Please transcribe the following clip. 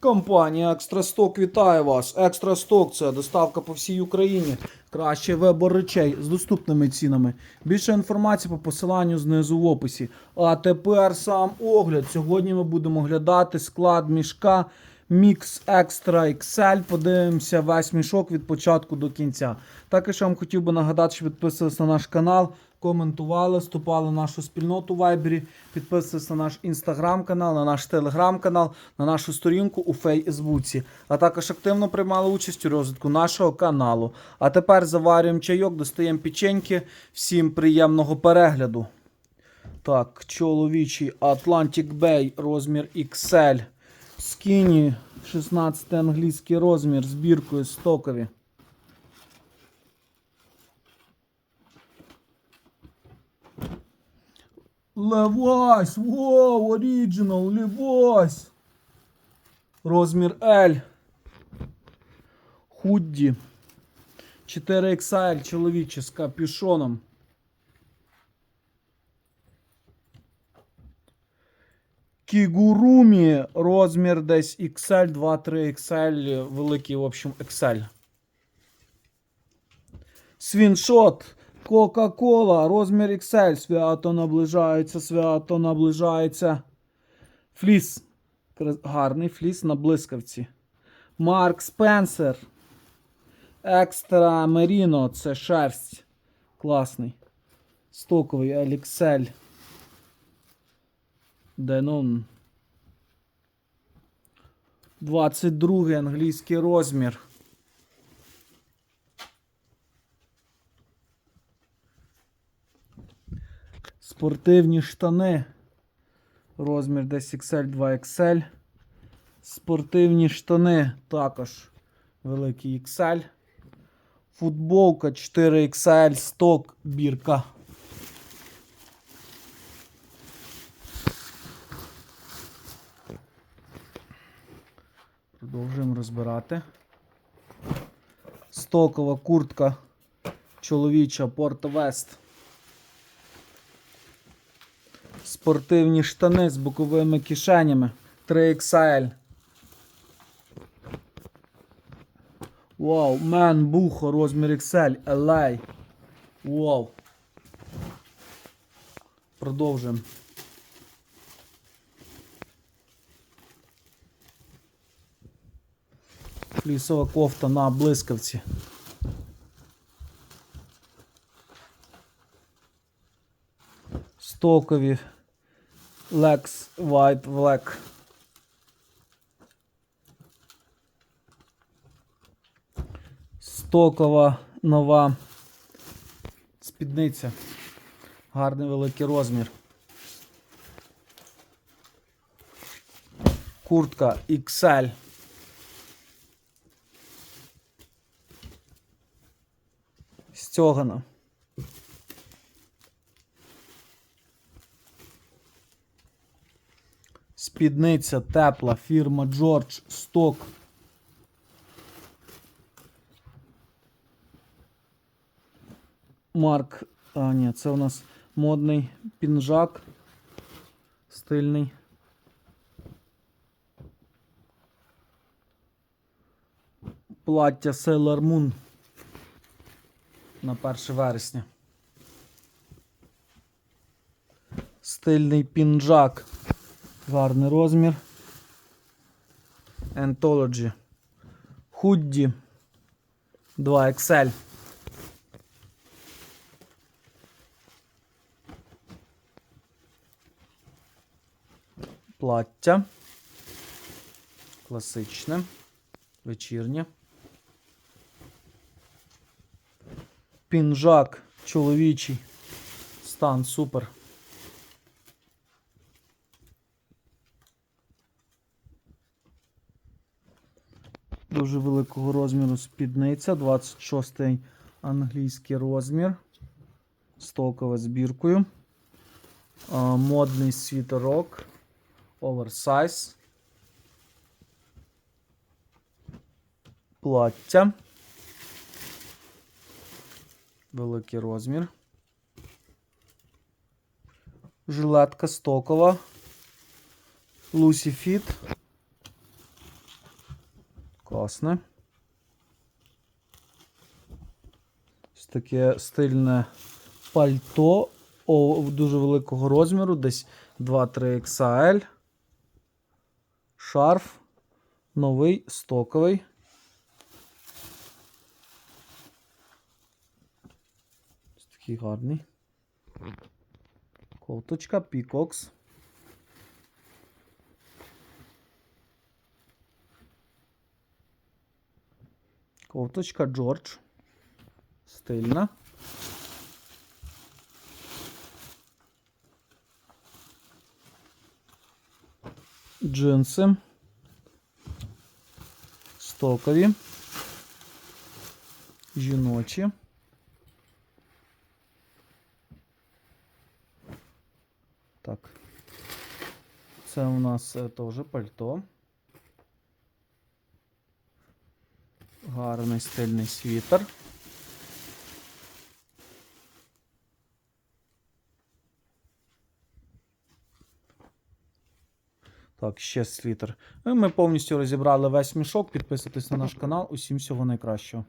Компанія Екстрасток вітає вас. Екстрасток це доставка по всій Україні. Кращий вибор речей з доступними цінами. Більше інформації по посиланню знизу в описі. А тепер сам огляд. Сьогодні ми будемо оглядати склад мішка Mix Extra XL. Подивимося весь мішок від початку до кінця. Також я вам хотів би нагадати, що підписувалися на наш канал, коментували, вступали в нашу спільноту в Вайбері, підписувалися на наш інстаграм-канал, на наш телеграм-канал, на нашу сторінку у Фейсбуці, а також активно приймали участь у розвитку нашого каналу. А тепер заварюємо чайок, достаємо печеньки. Всім приємного перегляду. Так, чоловічий Atlantic Bay розмір XL. Скіні 16 англійський розмір з біркою стокові. Левась! Воу, оригінал, Левась! Розмір L. Худді. 4XL чоловіче з капюшоном. Кігурумі розмір десь XL, 2-3 XL, великий, в общем, XL. Свіншот. Кока-кола, розмір XL. Свято наближається, свято наближається. Фліс. Гарний фліс на блискавці. Марк Спенсер. Екстра Меріно. Це шерсть. Класний. Стоковий LXL. Денон. 22 англійський розмір. Спортивні штани. Розмір десь XL 2XL. Спортивні штани також великий XL. Футболка 4XL сток бірка. Продовжуємо розбирати. Стокова куртка чоловіча Порто Вест. Спортивні штани з боковими кишенями 3XL. Вау, мен бухо, розмір XL, LA. Вау. Продовжуємо. Флісова кофта на блискавці. Стокові Lex White Black. Стокова нова спідниця. Гарний великий розмір. Куртка XL. Стьогана. Спідниця тепла, фірма George Stock. Марк. А, ні, це у нас модний пінжак. Стильний. Плаття Sailor Moon на 1 вересня. Стильний пінжак. Гарний розмір. Anthology. Худді 2XL. Плаття. Класичне. Вечірнє. Пінжак чоловічий. Стан супер. Дуже великого розміру спідниця. 26-й англійський розмір. Стокова збіркою. Модний світорок. Оверсайз. Плаття. Великий розмір. Жилетка стокова. Lucy Fit. Класне. Ось таке стильне пальто о, дуже великого розміру, десь 2-3 XL. Шарф. Новий стоковий. Ось такий гарний. Кофточка Пікокс. Кофточка Джордж. Стильна. Джинси. Стокові. Жіночі. Так. Це у нас е, теж пальто. Гарний стильний світер. Так, ще світер. Ми повністю розібрали весь мішок. Підписуйтесь на наш канал. Усім всього найкращого.